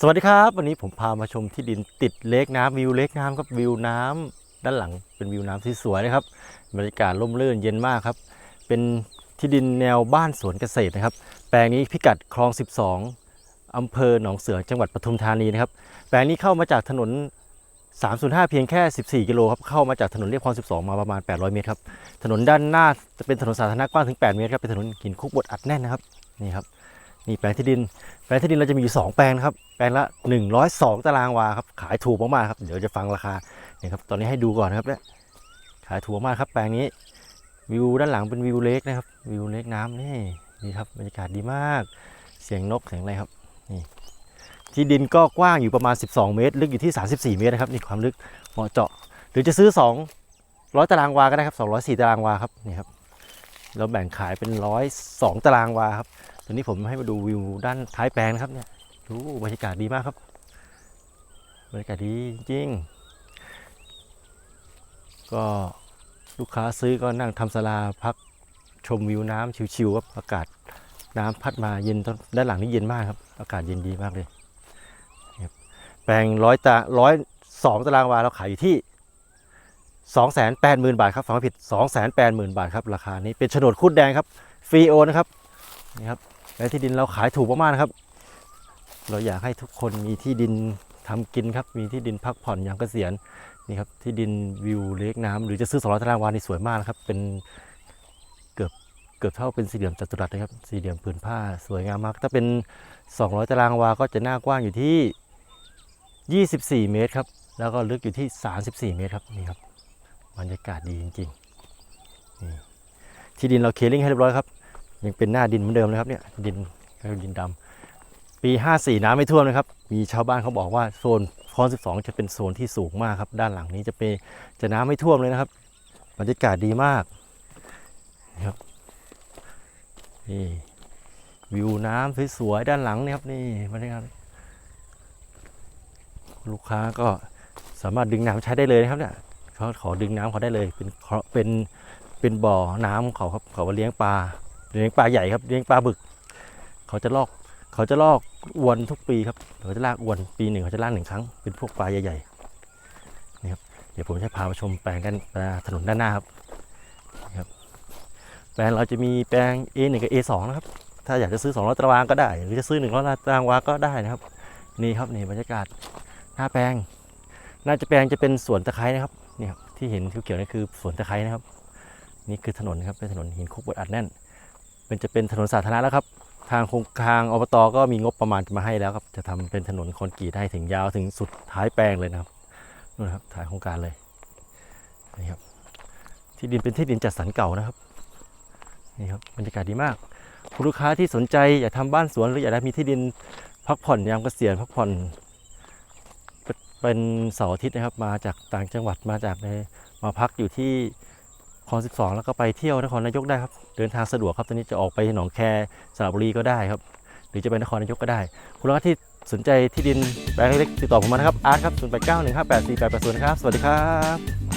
สวัสดีครับ วันนี้ผมพามาชมที่ดินติดเลกน้ำวิวเลกน้ำครับวิวน้ำด้านหลังเป็นวิวน้ำที่สวยนะครับบรรยากาศร่มรื่นเย็นมากครับ เป็นที่ดินแนวบ้านสวนเกษตรนะครับ แปลงนี้พิกัดคลอง 12อำเภอหนองเสือจังหวัดปทุมธานีนะครับ แปลงนี้เข้ามาจากถนน 305 เพียงแค่ 14 กิโลครับเข้ามาจากถนนเรียบคลอง 12 มาประมาณ 800 เมตรครับถนนด้านหน้าจะเป็นถนนสาธารณะกว้างถึง 8 เมตรครับเป็นถนนหินคุกบดอัดแน่นนะครับนี่ครับ นี่แปลงที่ดิน แปลงที่ดินเราจะมีอยู่ 2 แปลงครับ แปลงละ 102 ตารางวาครับ ขายถูกมากๆครับ เดี๋ยวจะฟังราคาเนี่ยครับ ตอนนี้ให้ดูก่อนนะครับเนี่ยขายถูกมากครับ แปลงนี้ วิวด้านหลังเป็นวิวเล็กนะครับ วิวเล็กน้ำนี่นี่ครับ บรรยากาศดีมาก เสียงนกเสียงอะไรครับ นี่ ที่ดินก็กว้างอยู่ประมาณ 12 เมตร ลึกอยู่ที่ 34 เมตรนะครับ นี่ความลึกเหมาะเจาะ หรือจะซื้อ 200 ตารางวาก็ได้ครับ204 ตารางวาครับ นี่ครับแล้วแบ่งขายเป็น 102 ตารางวาครับ ตัวนี้ผมให้มาดูวิวด้านท้ายแปลงนะครับเนี่ยดูบรรยากาศดีมากครับบรรยากาศดีจริง ก็ลูกค้าซื้อก็นั่งทำศาลาพักชมวิวน้ำชิวๆครับอากาศน้ำพัดมาเย็นตอนด้านหลังนี่เย็นมากครับ อากาศเย็นดีมากเลย แปลงร้อยตาร้อยสองตารางวาเราขายอยู่ที่สองแสนแปดหมื่นบาทครับฟังไม่ผิดสองแสนแปดหมื่นบาทครับ ราคานี้เป็นโฉนดคุดแดงครับฟรีโอนะครับนี่ครับ และที่ดินเราขายถูกมากๆนะครับ เราอยากให้ทุกคนมีที่ดินทำกินครับ มีที่ดินพักผ่อนยามเกษียณนี่ครับที่ดินวิวเล็กน้ำหรือจะซื้อ200ตารางวานี่สวยมากนะครับ เป็นเกือบเกือบเท่าเป็นสี่เหลี่ยมจัตุรัสนะครับ สี่เหลี่ยมผืนผ้าสวยงามมาก ถ้าเป็น 200 ตารางวาก็จะหน้ากว้างอยู่ที่ 24 เมตรครับ แล้วก็ลึกอยู่ที่ 34 เมตรครับนี่ครับบรรยากาศดีจริงๆนี่ที่ดินเราเคลียร์ลิงให้เรียบร้อยครับ ยังเป็นหน้าดินเหมือนเดิมเลยครับเนี่ยดินดินดำปี 54 น้ำไม่ท่วมนะครับ มีชาวบ้านเขาบอกว่าโซนคลอง12 จะเป็นโซนที่สูงมากครับ ด้านหลังนี้จะเป็นจะน้ำไม่ท่วมเลยนะครับบรรยากาศดีมากนะครับนี่วิวน้ำสวยๆด้านหลังนี่ครับนี่บรรยากาศลูกค้าก็สามารถดึงน้ำใช้ได้เลยนะครับเนี่ยเขาขอดึงน้ำเขาได้เลยเป็นเป็นเป็นบ่อน้ำของเขาครับเขาเลี้ยงปลา เลี้ยงปลาใหญ่ครับเลี้ยงปลาบึก เขาจะลอกเขาจะลอกอวนทุกปีครับเขาจะลากอวนปีหนึ่งเขาจะลากหนึ่งครั้งเป็นพวกปลาใหญ่ๆนี่ครับเดี๋ยวผมจะพามาชมแปลงกันถนนด้านหน้าครับนะครับ แปลงเราจะมีแปลง A1 กับ A2 นะครับ ถ้าอยากจะซื้อ200ตารางก็ได้ หรือจะซื้อ100ตารางวาก็ได้นะครับ นี่ครับนี่บรรยากาศหน้าแปลงน่าจะแปลงจะเป็นสวนตะไคร้นะครับนี่ครับที่เห็นเขียวๆนี่คือสวนตะไคร้นะครับ นี่คือถนนครับเป็นถนนหินคุกบดอัดแน่น เป็นจะเป็นถนนสาธารณะแล้วครับ ทางโครงการอบตก็มีงบประมาณมาให้แล้วครับ จะทำเป็นถนนคอนกรีตให้ถึงยาวถึงสุดท้ายแปลงเลยนะครับนู่นครับท้ายโครงการเลยนี่ครับที่ดินเป็นที่ดินจัดสรรเก่านะครับนี่ครับบรรยากาศดีมากคุณลูกค้าที่สนใจอยากทำบ้านสวนหรืออยากได้มีที่ดินพักผ่อนยามเกษียณพักผ่อนเป็นเสาร์อาทิตย์นะครับ มาจากต่างจังหวัดมาจากในมาพักอยู่ที่ คลอง12 แล้วก็ไปเที่ยวนครนายกได้ครับ เดินทางสะดวกครับ ตอนนี้จะออกไปหนองแคสระบุรีก็ได้ครับ หรือจะไปนครนายกก็ได้ คุณลูกค้าที่สนใจที่ดินแปลงเล็กติดต่อผมมานะครับ อาร์ตครับ 0 8 9 1 5 8 4 8 8 0 นะครับ สวัสดีครับ